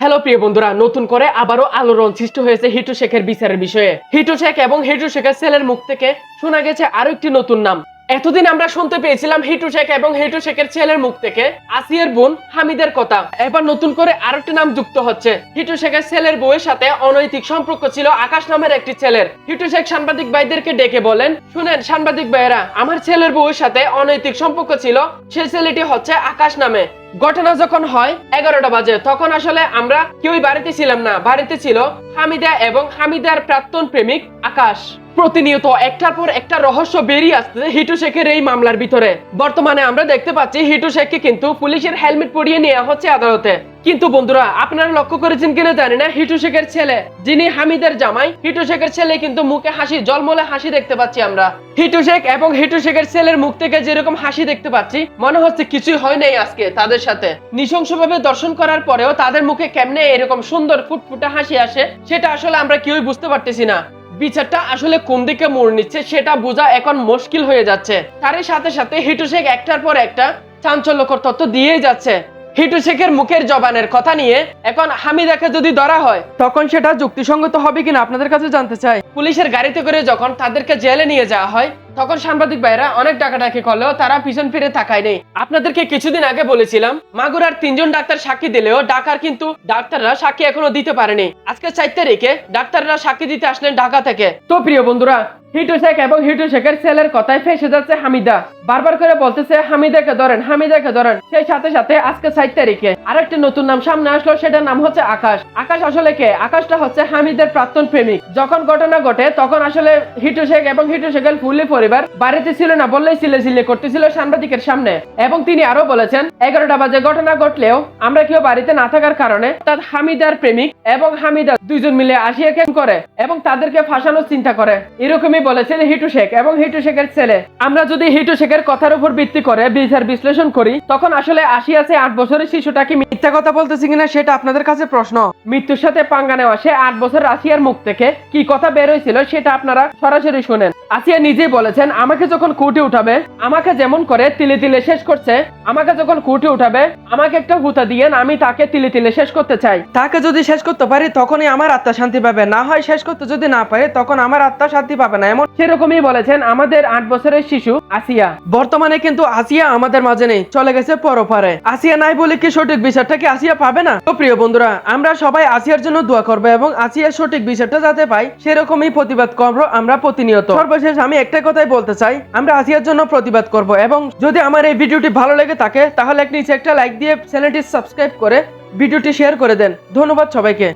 Hello প্রিয় বন্ধুরা, নতুন করে আবারও আলোড়ন সৃষ্টি হয়েছে হিটু শেখের বিচারের বিষয়ে। হিটু শেখ এবং হিটু শেখের ছেলের মুখ থেকে শোনা গেছে আরও একটি নতুন নাম। এতদিন আমরা শুনতে পেয়েছিলাম হিটু শেখ এবং হিটু শেখের ছেলের মুখ থেকে। আসিয়ার বোন হামিদের কথা। এবার নতুন করে আরও একটি নাম যুক্ত হচ্ছে। হিটু শেখের ছেলের বউয়ের সাথে অনৈতিক সম্পর্ক ছিল আকাশ নামের একটি ছেলের। হিটু শেখ সাংবাদিক ভাইদেরকে ডেকে বলেন, শুনেন সাংবাদিক ভাইয়েরা, আমার ছেলের বউয়ের সাথে অনৈতিক সম্পর্ক ছিল। সেই ছেলেটি হচ্ছে আকাশ নামে। ঘটনা যখন হয় এগারোটা বাজে, তখন আসলে আমরা কেউই বাড়িতে ছিলাম না। বাড়িতে ছিল হামিদা এবং হামিদার প্রাক্তন প্রেমিক আকাশ। প্রতিনিয়ত একটার পর একটা রহস্য বেরিয়ে আসছে হিটু শেখের এই মামলার ভিতরে। বর্তমানে আমরা দেখতে পাচ্ছি হিটু শেখকে কিন্তু পুলিশের হেলমেট পরিয়ে নেওয়া হচ্ছে আদালতে। কিন্তু বন্ধুরা, আপনারা লক্ষ্য করেছেন কিনা জানি না, হিটু শেখের ছেলে, যিনি হামিদের জামাই, হিটু শেখের ছেলে কিন্তু মুখে হাসি, জলমলে হাসি দেখতে পাচ্ছি আমরা। হিটু শেখ এবং হিটু শেখের ছেলের মুখ থেকে যেরকম হাসি দেখতে পাচ্ছি, মনে হচ্ছে কিছুই হয় নাই আজকে তাদের সাথে। নৃশংসভাবে দর্শন করার পরেও তাদের মুখে কেমনে এরকম সুন্দর ফুটফুটে হাসি আসে, সেটা আসলে আমরা কেউই বুঝতে পারতেছি না। বিচারটা আসলে কোন দিকে মোড় নিচ্ছে সেটা বোঝা এখন মুশকিল হয়ে যাচ্ছে। তারই সাথে সাথে হিটু শেখ একটার পর একটা চাঞ্চল্যকর তথ্য দিয়েই যাচ্ছে। হিটু শেখের মুখের জবানের কথা নিয়ে এখন হামিদাকে যদি ধরা হয়, তখন সেটা যুক্তিসঙ্গত হবে কিনা আপনাদের কাছে জানতে চাই। পুলিশের গাড়িতে করে যখন তাদেরকে জেলে নিয়ে যাওয়া হয় তখন সাংবাদিক ভাইরা অনেক ডাকাডাকি করলেও তারা পিছন ফিরে তাকায় নেই। আপনাদেরকে কিছুদিন আগে বলেছিলাম, মাগুরার তিনজন ডাক্তার সাক্ষী দিলেও ঢাকার কিন্তু ডাক্তাররা সাক্ষী এখনও দিতে পারেনি। আজকে চার তারিখে ডাক্তাররা সাক্ষী দিতে আসলেন ঢাকা থেকে। তো প্রিয় বন্ধুরা, হিটু শেখ এবং হিটু শেখের কথায় ফেসে যাচ্ছে হামিদা। বারবার করে বলতেছে, হামিদাকে ধরেন হামিদাকে ধরেন। সেই সাথে সাথে আজকে চার তারিখে আরেকটি নতুন নাম সামনে আসলো, সেটার নাম হচ্ছে আকাশ। আকাশ আসলে কে? আকাশটা হচ্ছে হামিদের প্রাক্তন প্রেমিক। যখন ঘটনা ঘটে, তখন আসলে হিটু শেখ এবং হিটু শেখের ফুলি পরিবার বাড়িতে ছিল না, বললেই সিলে সিলে করতেছিল সাংবাদিকের সামনে। এবং তিনি আরও বলেছেন, এগারোটা বাজে ঘটনা ঘটলেও আমরা কেউ বাড়িতে না থাকার কারণে তার হামিদার প্রেমিক এবং হামিদা দুইজন মিলে আসিয়া কেন করে এবং তাদেরকে ফাঁসানোর চিন্তা করে। এরকমই বলেছেন হিটু শেখ এবং হিটু শেখের ছেলে। আমরা যদি হিটু শেখের কথার উপর ভিত্তি করে বিচার বিশ্লেষণ করি, তখন আসলে আসি আছে আট বছরের শিশুটা কি মিথ্যা কথা বলতেছি কিনা সেটা আপনাদের কাছে প্রশ্ন। মৃত্যুর সাথে পাঙ্গা নেওয়া সে আট বছর আসিয়ার মুখ থেকে কি কথা বের হয়েছিল সেটা আপনারা সরাসরি শুনেন। আসিয়া নিজে নিজেই বলেছেন আমাকে যখন কুটে উঠাবে আমাকে যেমন করে তিলে তিলে শেষ করছে আমাকে যখন কুটে উঠাবে আমাকে একটা হুতা দিয়ে আমি তাকে তিলে তিলে শেষ করতে চাই। তাকে যদি শেষ করতে পারি তখনই আমার আত্মা শান্তি পাবে। না হয় শেষ করতে যদি না পারে তখন আমার আত্মা শান্তি পাবে না। এমন সেরকমই বলেছেন আমাদের আট বছরের শিশু আসিয়া। বর্তমানে কিন্তু আসিয়া আমাদের মাঝে নেই চলে গেছে পরপারে। আসিয়া নাই বলে কি সঠিক বিচারটা কি আসিয়া পাবে না? তো প্রিয় বন্ধুরা আমরা সবাই আসিয়ার জন্য দোয়া করব এবং আসিয়ার সঠিক বিচারটা যাতে পাই সেরকমই প্রতিবাদ করব আমরা প্রতিনিয়ত। সর্বশেষ আমি একটা কথাই বলতে চাই, আমরা আসিয়ার জন্য প্রতিবাদ করব এবং যদি আমার এই ভিডিওটি ভালো লেগে থাকে, তাহলে নিচে একটা লাইক দিয়ে চ্যানেলটি সাবস্ক্রাইব করে ভিডিওটি শেয়ার করে দেন। ধন্যবাদ সবাইকে।